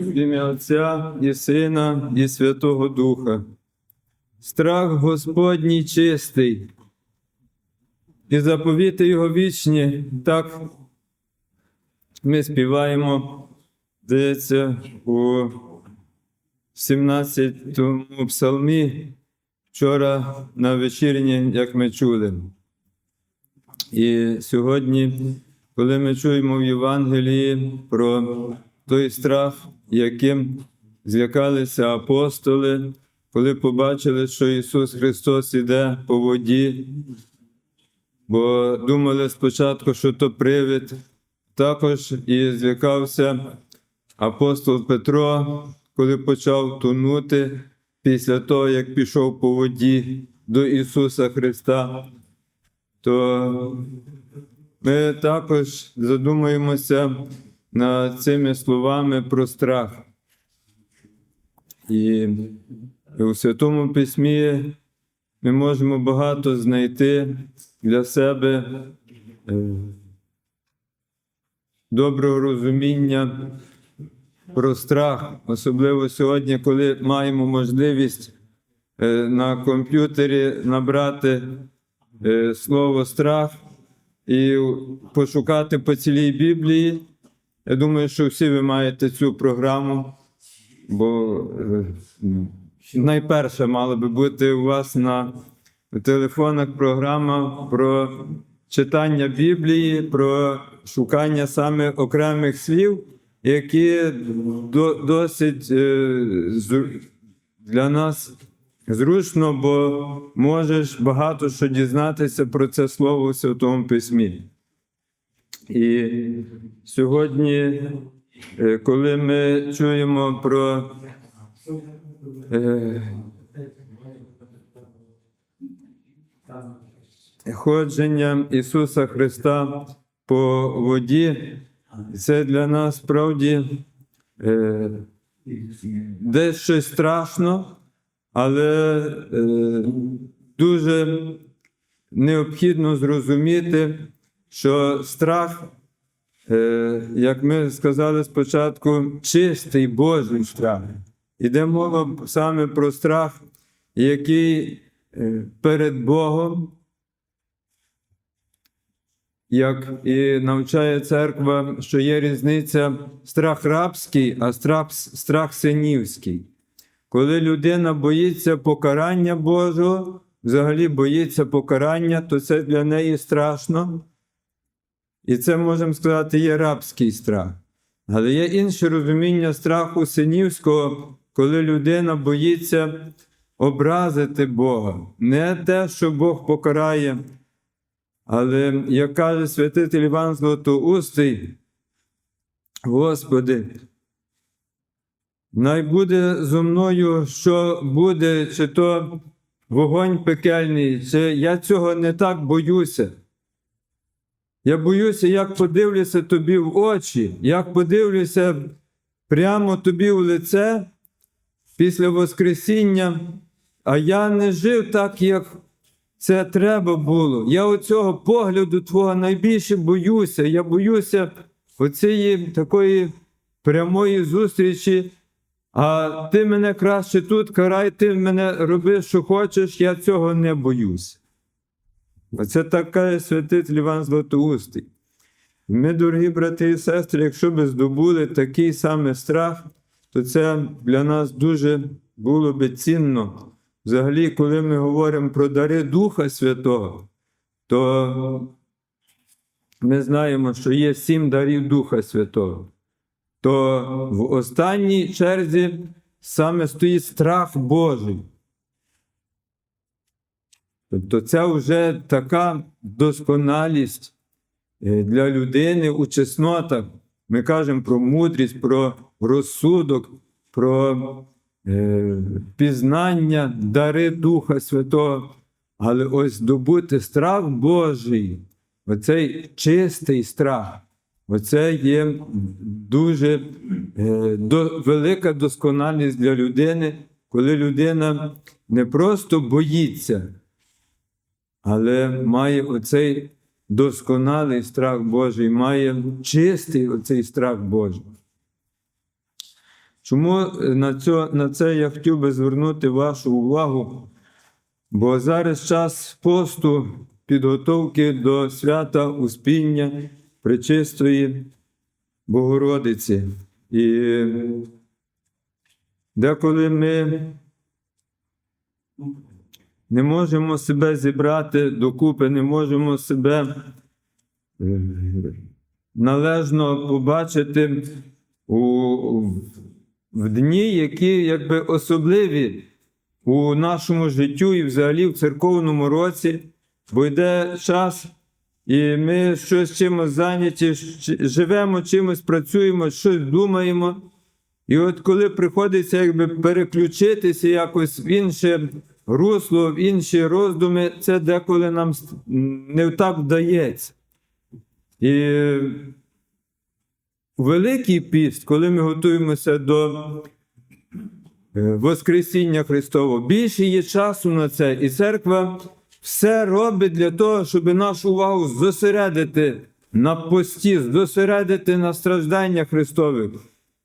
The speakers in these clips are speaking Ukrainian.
В ім'я Отця і Сина, і Святого Духа. Страх Господній чистий, і заповіти Його вічні, так ми співаємо, здається, у 17-му псалмі вчора на вечірні, як ми чули. І сьогодні, коли ми чуємо в Євангелії про той страх, яким злякалися апостоли, коли побачили, що Ісус Христос іде по воді, бо думали спочатку, що то привид, також і злякався апостол Петро, коли почав тонути після того, як пішов по воді до Ісуса Христа. То ми також задумаємося цими словами про страх. І у Святому Письмі ми можемо багато знайти для себе е, доброго розуміння про страх, особливо сьогодні, коли маємо можливість е, на комп'ютері набрати е, слово страх і пошукати по цілій Біблії. Я думаю, що всі ви маєте цю програму, бо е, ну, найперше мала би бути у вас на телефонах програма про читання Біблії, про шукання саме окремих слів, які досить е, для нас зручно, бо можеш багато що дізнатися про це слово у Святому Письмі. І сьогодні, е, коли ми чуємо про е, ходження Ісуса Христа по воді, це для нас справді е, десь страшно, але е, дуже необхідно зрозуміти, що страх, е, як ми сказали спочатку, чистий Божий страх. Іде мова саме про страх, який е, перед Богом, як і навчає церква, що є різниця страх рабський, а страх, страх синівський. Коли людина боїться покарання Божого, взагалі боїться покарання, то це для неї страшно. І це, можемо сказати, є рабський страх. Але є інше розуміння страху синівського, коли людина боїться образити Бога. Не те, що Бог покарає, але, як каже святитель Іван Златоустий, Господи, Най буде зо мною, що буде, чи то вогонь пекельний, чи я цього не так боюся. Я боюся, як подивлюся тобі в очі, як подивлюся прямо тобі в лице після Воскресіння, а я не жив так, як це треба було. Я оцього погляду Твого найбільше боюся. Я боюся оцієї такої прямої зустрічі. А ти мене краще тут карай, ти мене роби, що хочеш, я цього не боюсь. Оце так каже святитель Іван Златоустий. Ми, дорогі брати і сестри, якщо б здобули такий самий страх, то це для нас дуже було би цінно. Взагалі, коли ми говоримо про дари Духа Святого, то ми знаємо, що є сім дарів Духа Святого то в останній черзі саме стоїть страх Божий. Тобто це вже така досконалість е, для людини у чеснотах. Ми кажемо про мудрість, про розсудок, про е, пізнання, дари Духа Святого. Але ось здобути страх Божий, оцей чистий страх. Оце є дуже е, велика досконалість для людини, коли людина не просто боїться, але має оцей досконалий страх Божий, має чистий оцей страх Божий. Чому на, цьо, на це я хотів би звернути вашу увагу? Бо зараз час посту підготовки до свята Успіння Пречистої Богородиці. І деколи ми не можемо себе зібрати докупи, не можемо себе е, належно побачити у, в дні, які якби особливі у нашому життю і взагалі в церковному році, бо йде час, і ми щось чимось зайняті, живемо чимось, працюємо, щось думаємо. І от коли приходиться якби переключитися якось в інше русло, в інші роздуми, це деколи нам не так вдається. І Великий піст, коли ми готуємося до е, Воскресіння Христового, більше є часу на це, і церква все робить для того, щоб нашу увагу зосередити на пості, зосередити на стражданнях Христових.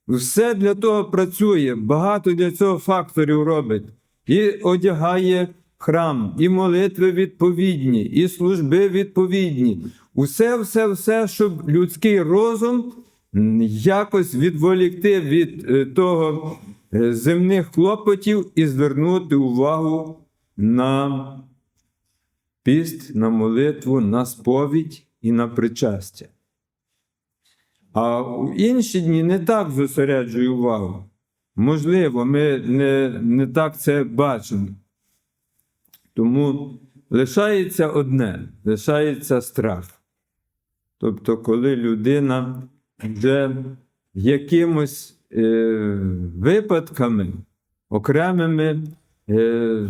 Все для того працює, багато для цього факторів робить. І одягає храм, і молитви відповідні, і служби відповідні. Усе, все, все, щоб людський розум якось відволікти від е, того е, земних клопотів і звернути увагу на піст, на молитву, на сповідь і на причастя. А у інші дні не так зосереджую увагу. Можливо, ми не, не так це бачимо. Тому лишається одне, лишається страх. Тобто, коли людина вже якимось е, випадками, окремими, е,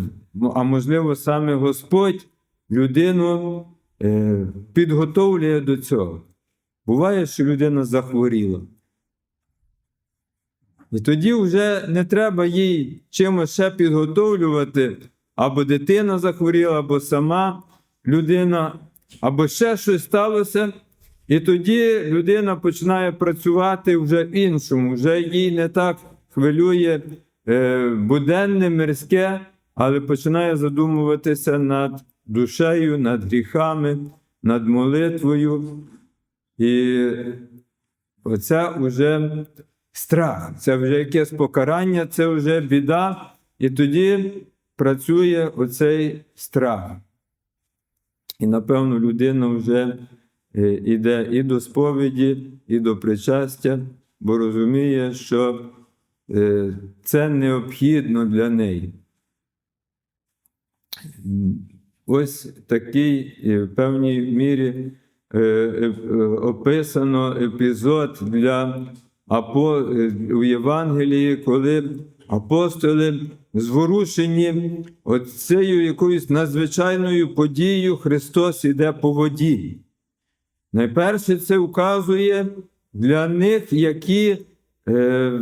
а можливо, саме Господь людину е, підготовлює до цього. Буває, що людина захворіла. І тоді вже не треба їй чимось ще підготовлювати, або дитина захворіла, або сама людина, або ще щось сталося. І тоді людина починає працювати вже в іншому, вже їй не так хвилює е, буденне, мирське, але починає задумуватися над душею, над гріхами, над молитвою. І оце вже страх, це вже якесь покарання, це вже біда, і тоді працює оцей страх. І напевно людина вже е, йде і до сповіді, і до причастя, бо розуміє, що е, це необхідно для неї. Ось такий е, в певній мірі е, е, е, описано епізод для апо... е, у Євангелії, коли апостоли зворушені оцею якоюсь надзвичайною подією Христос іде по воді. Найперше це вказує для них, які е,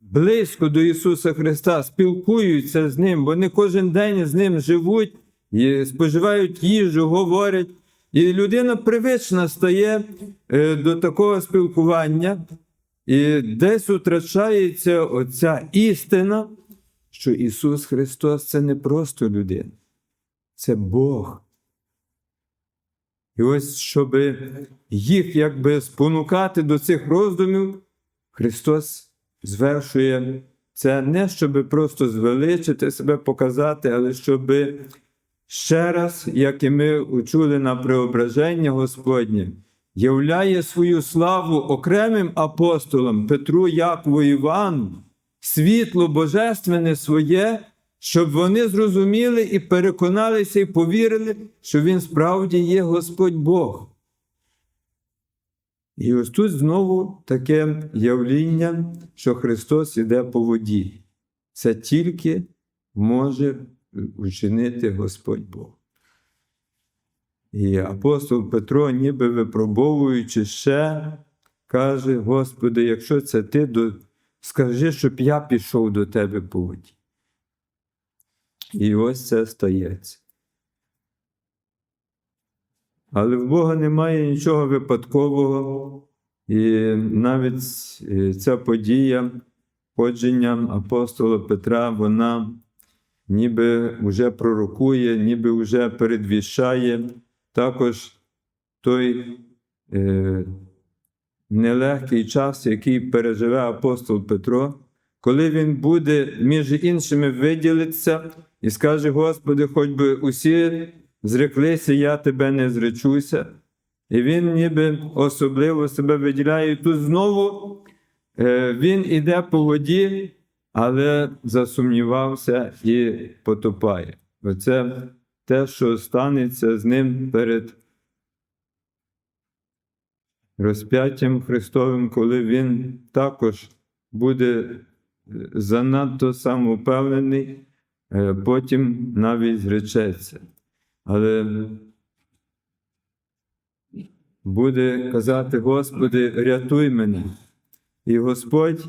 близько до Ісуса Христа спілкуються з Ним, вони кожен день з Ним живуть, і споживають їжу, говорять. І людина привична стає е, до такого спілкування, і десь втрачається оця істина, що Ісус Христос це не просто людина, це Бог. І ось, щоб їх якби спонукати до цих роздумів, Христос звершує це не щоб просто звеличити себе, показати, але щоб ще раз, як і ми учули на преображення Господнє, являє свою славу окремим апостолам Петру, Якову, Івану, світло божественне своє, щоб вони зрозуміли і переконалися і повірили, що Він справді є Господь Бог. І ось тут знову таке явління, що Христос іде по воді. Це тільки може учинити Господь Бог. І апостол Петро, ніби випробовуючи ще, каже: Господи, якщо це ти, то скажи, щоб я пішов до тебе по воді. І ось це стається. Але в Бога немає нічого випадкового, і навіть е, ця подія ходженням апостола Петра, вона ніби вже пророкує, ніби вже передвіщає також той е, нелегкий час, який переживе апостол Петро, коли він буде між іншими виділитися і скаже: Господи, хоч би усі зреклися, я тебе не зречуся. І він ніби особливо себе виділяє. І тут знову е, він іде по воді, але засумнівався і потопає. Оце те, що станеться з ним перед розп'яттям Христовим, коли він також буде е, занадто самовпевнений, е, потім навіть зречеться. Але буде казати, Господи, рятуй мене. І Господь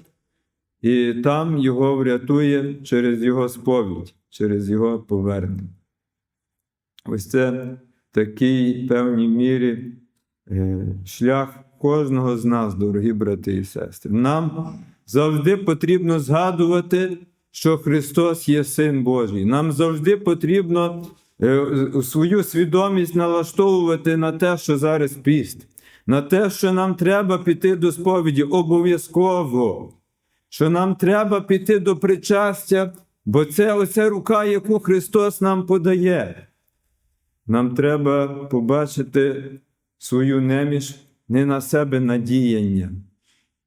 і там його врятує через його сповідь, через його повернення. Ось це в певній мірі е, шлях кожного з нас, дорогі брати і сестри. Нам завжди потрібно згадувати, що Христос є Син Божий. Нам завжди потрібно е, свою свідомість налаштовувати на те, що зараз піст, на те, що нам треба піти до сповіді обов'язково, що нам треба піти до причастя, бо це оця рука, яку Христос нам подає. Нам треба побачити свою неміж не на себе надіяння,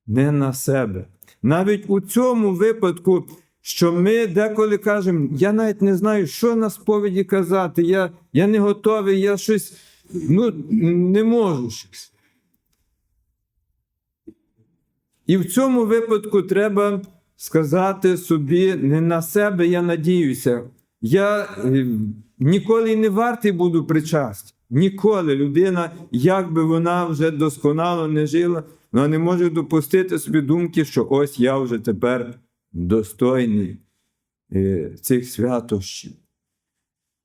не на себе. Навіть у цьому випадку, що ми деколи кажемо, я навіть не знаю, що на сповіді казати, я, я не готовий, я щось ну, не можу щось. І в цьому випадку треба сказати собі, не на себе я надіюся. Я е, ніколи не вартий буду причастя. Ніколи людина, як би вона вже досконало не жила, вона не може допустити собі думки, що ось я вже тепер достойний е, цих святощів.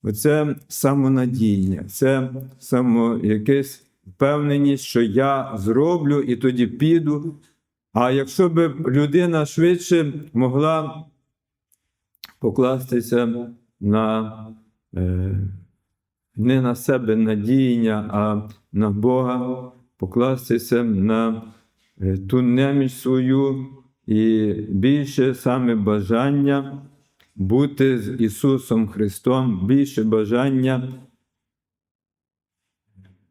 Оце самонадійня, це само якась впевненість, що я зроблю і тоді піду. А якщо б людина швидше могла покластися на не на себе надіяння, а на Бога, покластися на е, ту неміч свою і більше саме бажання бути з Ісусом Христом, більше бажання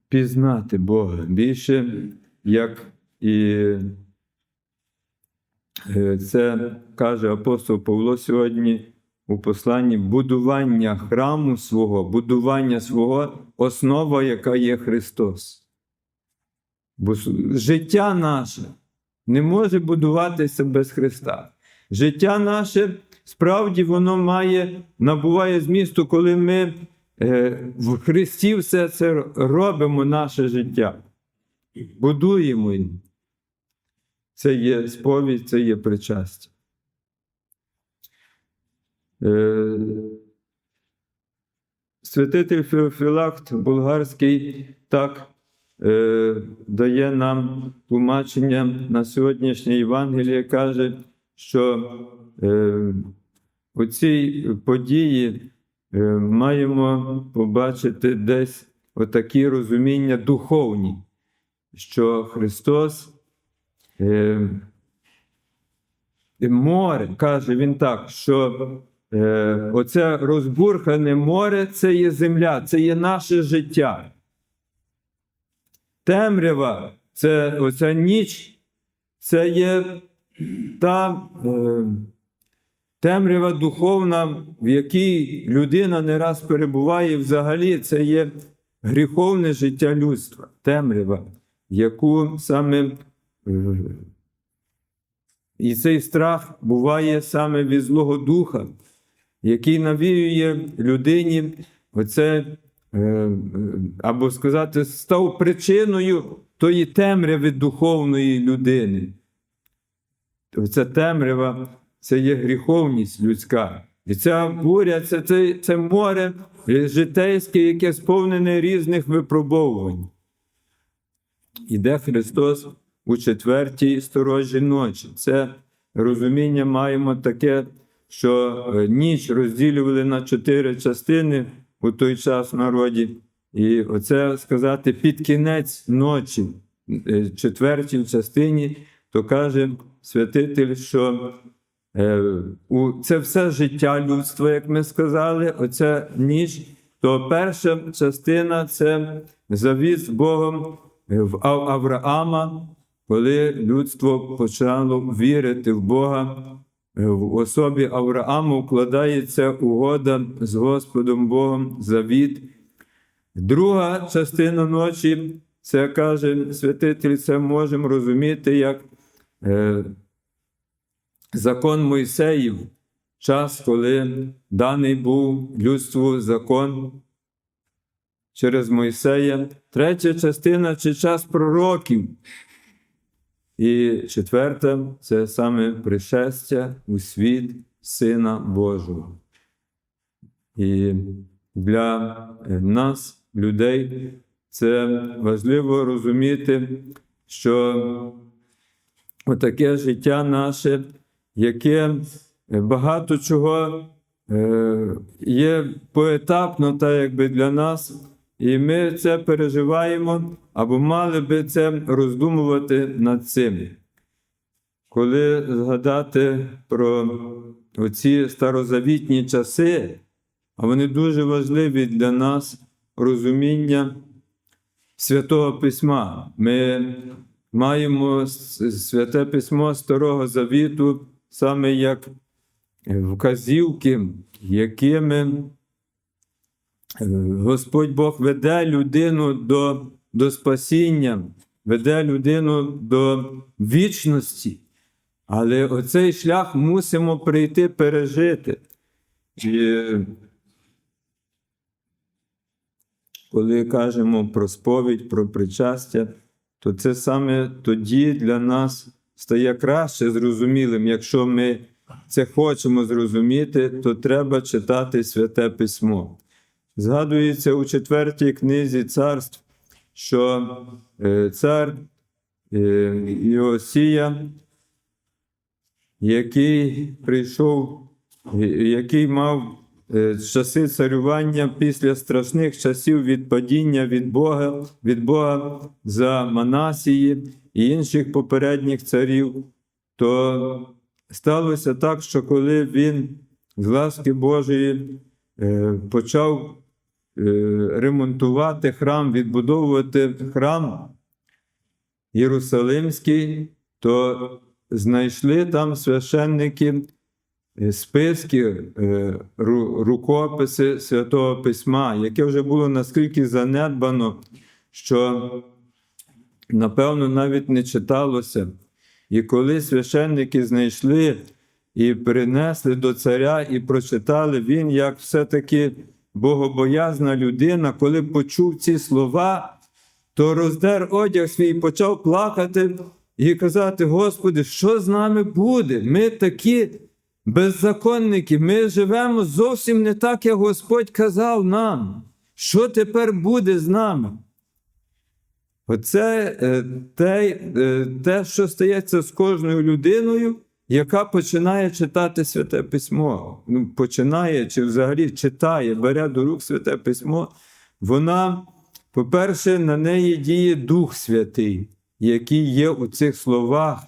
пізнати Бога, більше як і Е, це каже апостол Павло сьогодні у посланні будування храму свого, будування свого, основа, яка є Христос. Бо життя наше не може будуватися без Христа. Життя наше справді воно має, набуває змісту, коли ми е, в Христі все це робимо, наше життя, будуємо. Це є сповідь, це є причастя. Е, Святитель Феофілакт Болгарський так е, дає нам тлумачення на сьогоднішнє Євангеліє, каже, що е, у цій події маємо побачити десь отакі розуміння духовні, що Христос. Море, каже він так, що оце розбурхане море це є земля, це є наше життя. Темрява це оця ніч, це є та е, темрява духовна, в якій людина не раз перебуває, взагалі це є гріховне життя людства, темрява, яку саме і цей страх буває саме від Злого Духа, який навіює людині оце, е, або сказати, став причиною тої темряви духовної людини. Оця темрява це є гріховність людська. І ця буря це, це, це море житейське, яке сповнене різних випробовувань. Іде Христос у четвертій сторожі ночі. Це розуміння маємо таке, що е, ніч розділювали на чотири частини у той час в народі. І оце сказати під кінець ночі, е, четвертій частині, то каже святитель, що е, це все життя людства, як ми сказали, оця ніч, то перша частина це завіт з Богом в Авраама, коли людство почало вірити в Бога. Е, В особі Авраама вкладається угода з Господом Богом, завіт. Друга частина ночі, це каже святитель, це можемо розуміти як е, закон Мойсеїв, час, коли даний був людству закон через Мойсея. Третя частина це час пророків. І четверта це саме пришестя у світ Сина Божого. І для нас, людей, це важливо розуміти, що отаке життя наше, яке багато чого е, є поетапно, так якби для нас, і ми це переживаємо або мали би це роздумувати над цим. Коли згадати про оці старозавітні часи, а вони дуже важливі для нас розуміння Святого Письма. Ми маємо святе письмо Старого Завіту саме як вказівки, якими Господь Бог веде людину до, до спасіння, веде людину до вічності. Але оцей шлях мусимо прийти пережити. І коли кажемо про сповідь, про причастя, то це саме тоді для нас стає краще зрозумілим. Якщо ми це хочемо зрозуміти, то треба читати Святе Письмо. Згадується у четвертій книзі царств, що е, цар е, Іосія, який прийшов, е, який мав часи царювання після страшних часів відпадіння від Бога, від Бога за Манасії і інших попередніх царів, то сталося так, що коли він з ласки Божої почав ремонтувати храм, відбудовувати храм Єрусалимський, то знайшли там священники е, списки, е, рукописи Святого Письма, яке вже було наскільки занедбано, що, напевно, навіть не читалося. І коли священники знайшли і принесли до царя і прочитали, він, як все-таки богобоязна людина, коли почув ці слова, то роздер одяг свій і почав плакати і казати: Господи, що з нами буде? Ми такі беззаконники, ми живемо зовсім не так, як Господь казав нам. Що тепер буде з нами? Оце е, те, е, те, що стається з кожною людиною, яка починає читати Святе Письмо. Ну, починає чи взагалі читає, бере до рук Святе Письмо. Вона, по-перше, на неї діє Дух Святий, який є у цих словах.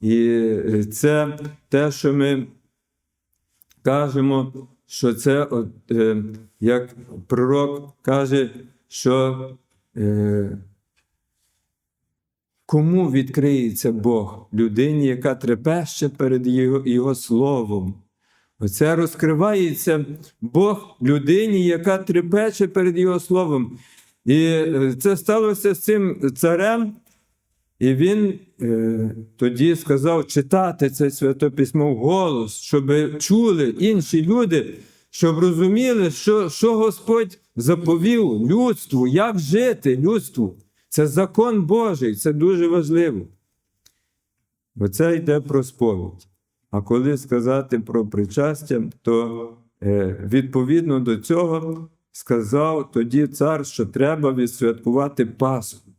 І е, це те, що ми кажемо, що це, от, е, як пророк каже, що е, кому відкриється Бог? Людині, яка трепеще перед Його, Його Словом. Оце розкривається Бог людині, яка трепече перед Його Словом. І е, це сталося з цим царем, і він е, тоді сказав читати це святе письмо вголос, щоб чули інші люди, щоб розуміли, що, що Господь заповів людству, як жити людству. Це закон Божий, це дуже важливо. Оце йде про сповідь. А коли сказати про причастя, то е, відповідно до цього сказав тоді цар, що треба відсвяткувати Пасху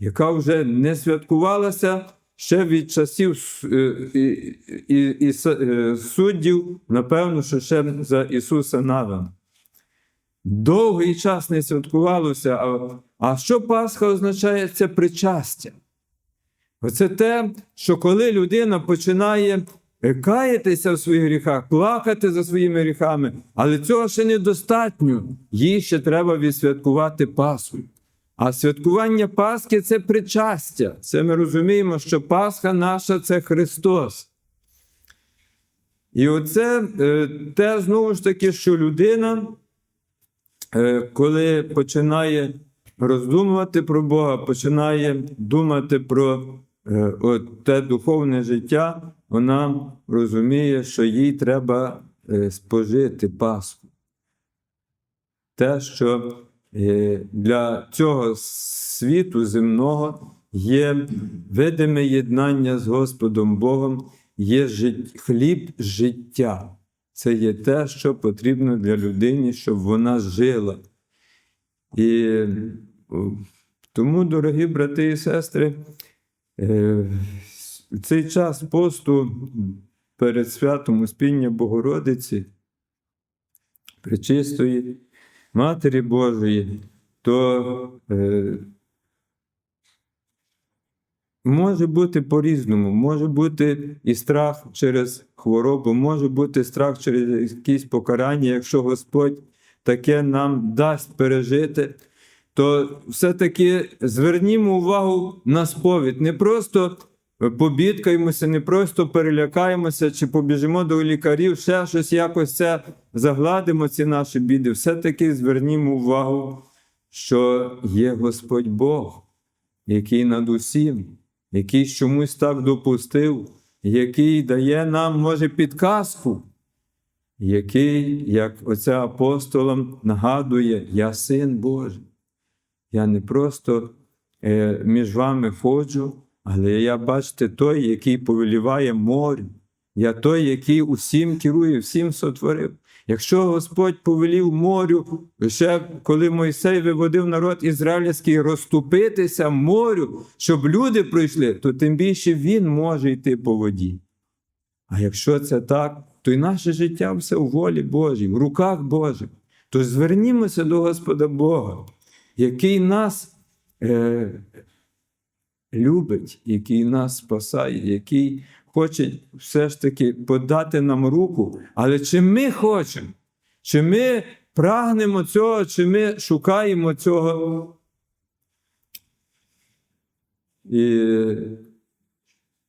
яка вже не святкувалася ще від часів е, і, і, і, е, суддів, напевно, що ще за Ісуса Навина. Довгий час не святкувалося. А, а що Пасха означає? Це причастя. Оце те, що коли людина починає е, каятися в своїх гріхах, плакати за своїми гріхами, але цього ще недостатньо. Їй ще треба відсвяткувати Пасху. А святкування Пасхи це причастя. Це ми розуміємо, що Пасха наша це Христос. І оце е, те знову ж таки, що людина, коли починає роздумувати про Бога, починає думати про е, от те духовне життя, вона розуміє, що їй треба е, спожити Пасху. Те, що е, для цього світу земного є видиме єднання з Господом Богом, є хліб життя. Це є те, що потрібно для людини, щоб вона жила. І тому, дорогі брати і сестри, е, в цей час посту перед святом Успіння Богородиці, Пречистої Матері Божої, то е, може бути по-різному. Може бути і страх через хворобу, може бути страх через якісь покарання, якщо Господь таке нам дасть пережити, то все-таки звернімо увагу на сповідь. Не просто побідкаємося, не просто перелякаємося чи побіжимо до лікарів, ще щось якось це загладимо, ці наші біди. Все-таки звернімо увагу, що є Господь Бог, який над усім, який чомусь так допустив, який дає нам, може, підказку який, як оце апостолам нагадує, я син Божий. Я не просто е, між вами ходжу, але я, бачите, той, який повеліває морю. Я той, який усім керує, всім сотворив. Якщо Господь повелів морю, ще коли Мойсей виводив народ ізраїльський розступитися морю, щоб люди пройшли, то тим більше він може йти по воді. А якщо це так, то й наше життя все у волі Божій, в руках Божих. Тож звернімося до Господа Бога, який нас е, любить, який нас спасає, який хоче все ж таки подати нам руку. Але чи ми хочемо, чи ми прагнемо цього, чи ми шукаємо цього? І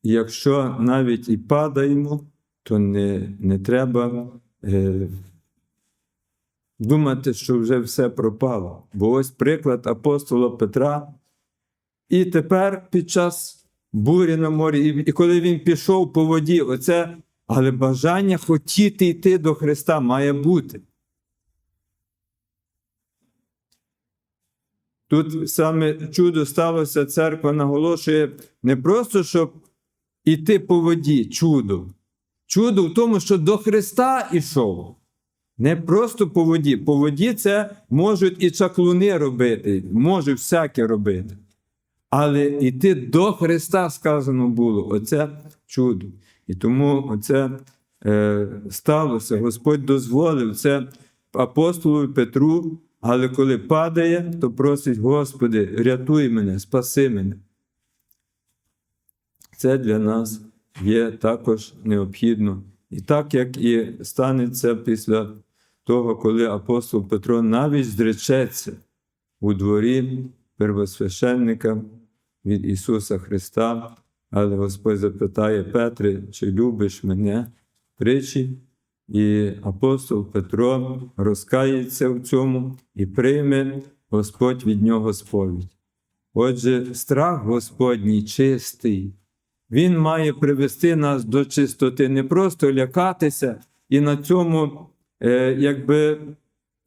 якщо навіть і падаємо, то не, не треба е, думати, що вже все пропало. Бо ось приклад апостола Петра. І тепер під час бурі на морі, і, коли він пішов по воді, оце, але бажання хотіти йти до Христа має бути. Тут саме чудо сталося, церква наголошує не просто, щоб іти по воді, чудо. Чудо в тому, що до Христа ішов. Не просто по воді. По воді це можуть і чаклуни робити, можуть всяке робити. Але йти до Христа сказано було, оце чудо. І тому оце е, сталося. Господь дозволив це апостолу Петру, але коли падає, то просить, Господи, рятуй мене, спаси мене. Це для нас є також необхідно. І так як і станеться після того, коли апостол Петро навіть зречеться у дворі первосвященника від Ісуса Христа, але Господь запитає Петре, чи любиш мене тричі? І апостол Петро розкається в цьому і прийме Господь від нього сповідь. Отже, страх Господній чистий. Він має привести нас до чистоти, не просто лякатися і на цьому е, якби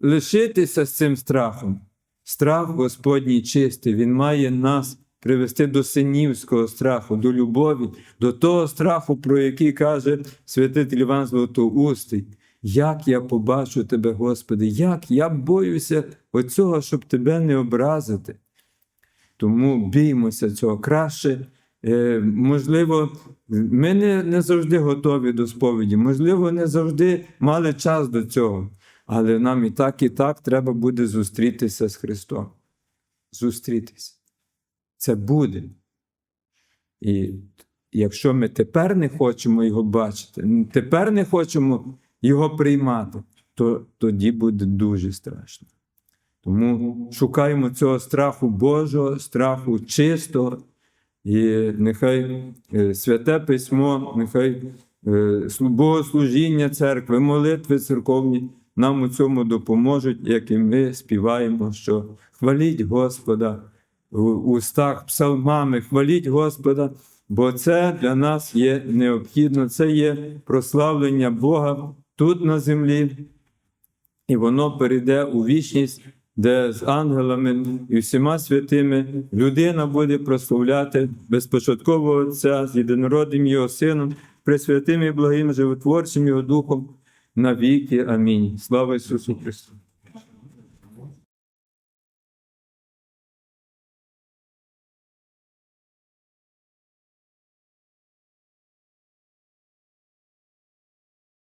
лишитися з цим страхом. Страх Господній чистий, Він має нас привести до синівського страху, до любові, до того страху, про який каже святитель Іван Златоустий. Як я побачу тебе, Господи, як я боюся оцього, щоб тебе не образити. Тому біймося цього краще Е, можливо, ми не, не завжди готові до сповіді, можливо, не завжди мали час до цього. Але нам і так, і так треба буде зустрітися з Христом. Зустрітися. Це буде. І якщо ми тепер не хочемо його бачити, тепер не хочемо його приймати, то тоді буде дуже страшно. Тому шукаємо цього страху Божого, страху чистого, і нехай е, святе письмо, нехай е, богослужіння церкви, молитви церковні нам у цьому допоможуть, як і ми співаємо, що хваліть Господа у устах псалмами, хваліть Господа, бо це для нас є необхідно, це є прославлення Бога тут на землі, і воно перейде у вічність, де з ангелами і всіма святими людина буде прославляти безпочаткового Отця з єдинородним Його Сином, пресвятим і благим животворчим Його Духом на віки. Амінь. Слава Ісусу Христу!